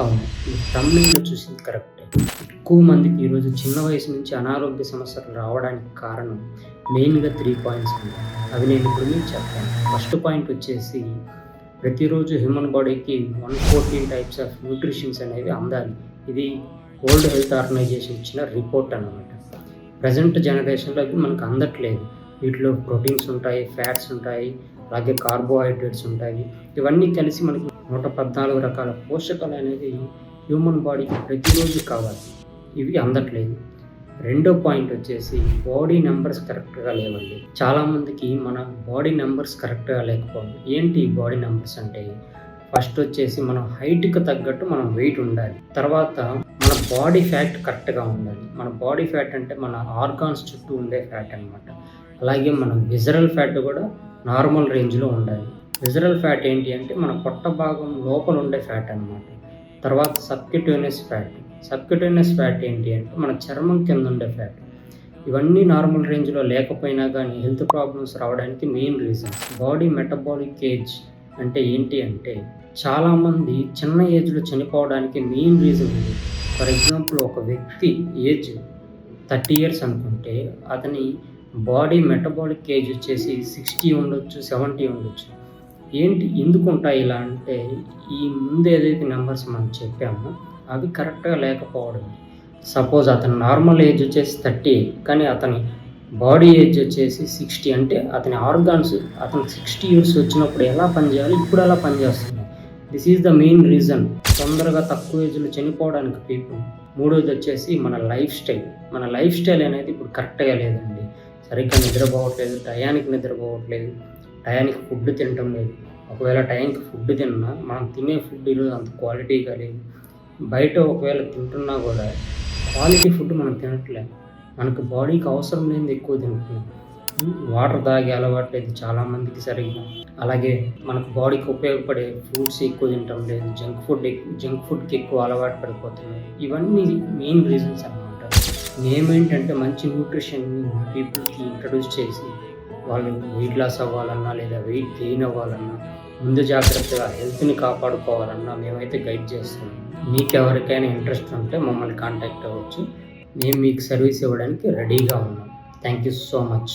అవును. ఈ చూసింది కరెక్ట్. ఎక్కువ మందికి ఈరోజు చిన్న వయసు నుంచి అనారోగ్య సమస్యలు రావడానికి కారణం మెయిన్గా త్రీ పాయింట్స్ ఉన్నాయి అవి నేను ఇప్పుడు మీకు చెప్తాను ఫస్ట్ పాయింట్ వచ్చేసి ప్రతిరోజు హ్యూమన్ బాడీకి one fourteen types of nutritions అనేవి అందాలి. ఇది వరల్డ్ హెల్త్ ఆర్గనైజేషన్ ఇచ్చిన రిపోర్ట్ అన్నమాట. ప్రజెంట్ జనరేషన్లో అవి మనకు అందట్లేదు. వీటిలో ప్రోటీన్స్ ఉంటాయి ఫ్యాట్స్ ఉంటాయి అలాగే కార్బోహైడ్రేట్స్ ఉంటాయి. ఇవన్నీ కలిసి మనకి నూట పద్నాలుగు రకాల పోషకాలు అనేది హ్యూమన్ బాడీకి ప్రతిరోజు కావాలి. ఇవి అందట్లేదు. రెండో పాయింట్ వచ్చేసి బాడీ నెంబర్స్ కరెక్ట్గా లేవండి. చాలామందికి మన బాడీ నెంబర్స్ కరెక్ట్గా లేకపోవడం. ఏంటి బాడీ నెంబర్స్ అంటే? ఫస్ట్ వచ్చేసి మనం హైట్కి తగ్గట్టు మనం వెయిట్ ఉండాలి. తర్వాత మన బాడీ ఫ్యాట్ కరెక్ట్గా ఉండాలి. మన బాడీ ఫ్యాట్ అంటే మన ఆర్గాన్స్ చుట్టూ ఉండే ఫ్యాట్ అనమాట అలాగే మన విజరల్ ఫ్యాట్ కూడా నార్మల్ రేంజ్లో ఉండాలి. విజరల్ ఫ్యాట్ ఏంటి అంటే మన పొట్ట భాగం లోపల ఉండే ఫ్యాట్ అనమాట తర్వాత సబ్క్యూటేనియస్ ఫ్యాట్ సబ్క్యూటేనియస్ ఫ్యాట్ ఏంటి అంటే మన చర్మం కింద ఉండే ఫ్యాట్ ఇవన్నీ నార్మల్ రేంజ్లో లేకపోయినా కానీ హెల్త్ ప్రాబ్లమ్స్ రావడానికి main reasons body metabolic age అంటే ఏంటి అంటే చాలామంది చిన్న ఏజ్లో చనిపోవడానికి మెయిన్ రీజన్ ఉంది ఫర్ ఎగ్జాంపుల్ ఒక వ్యక్తి ఏజ్ థర్టీ ఇయర్స్ అనుకుంటే అతని బాడీ మెటబాలిక్ ఏజ్ వచ్చేసి సిక్స్టీ ఉండొచ్చు సెవెంటీ ఉండొచ్చు. ఏంటి ఎందుకు ఉంటాయి ఇలా అంటే ఈ ముందు ఏదైతే నెంబర్స్ మనం చెప్పామో అవి కరెక్ట్గా లేకపోవడం. సపోజ్ అతని నార్మల్ ఏజ్ వచ్చేసి థర్టీ కానీ అతని బాడీ ఏజ్ వచ్చేసి సిక్స్టీ అంటే అతని ఆర్గాన్స్ అతను సిక్స్టీ ఇయర్స్ వచ్చినప్పుడు ఎలా పనిచేయాలి ఇప్పుడు ఎలా పనిచేస్తుంది this is the main reason తొందరగా తక్కువ ఏజ్లో చనిపోవడానికి పీపుల్ మూడోది వచ్చేసి మన లైఫ్ స్టైల్ మన లైఫ్ స్టైల్ అనేది ఇప్పుడు కరెక్ట్గా లేదండి. సరిగ్గా నిద్రపోవట్లేదు టయానికి నిద్రపోవట్లేదు. టయానికి ఫుడ్ తినటం లేదు. ఒకవేళ టైంకి ఫుడ్ తిన్నా మనం తినే ఫుడ్ ఈరోజు అంత క్వాలిటీగా లేదు బయట ఒకవేళ తింటున్నా కూడా క్వాలిటీ ఫుడ్ మనం తినట్లేదు మనకు బాడీకి అవసరం లేనిది ఎక్కువ తింటున్నాం. వాటర్ తాగే అలవాటు లేదు చాలామందికి సరిగ్గా. అలాగే మనకు బాడీకి ఉపయోగపడే ఫ్రూట్స్ ఎక్కువ తినటం లేదు. జంక్ ఫుడ్ జంక్ ఫుడ్కి ఎక్కువ అలవాటు పడిపోతున్నాయి ఇవన్నీ మెయిన్ రీజన్స్ అనమాట మేమేంటంటే మంచి న్యూట్రిషన్ని పీపుల్కి ఇంట్రడ్యూస్ చేసి వాళ్ళు వెయిట్ లాస్ అవ్వాలన్నా లేదా వెయిట్ గెయిన్ అవ్వాలన్నా ముందు జాగ్రత్తగా హెల్త్ని కాపాడుకోవాలన్నా మేమైతే గైడ్ చేస్తున్నాం. మీకు ఎవరికైనా ఇంట్రెస్ట్ ఉంటే మమ్మల్ని కాంటాక్ట్ అవ్వచ్చు. మేము మీకు సర్వీస్ ఇవ్వడానికి రెడీగా ఉన్నాం. Thank you so much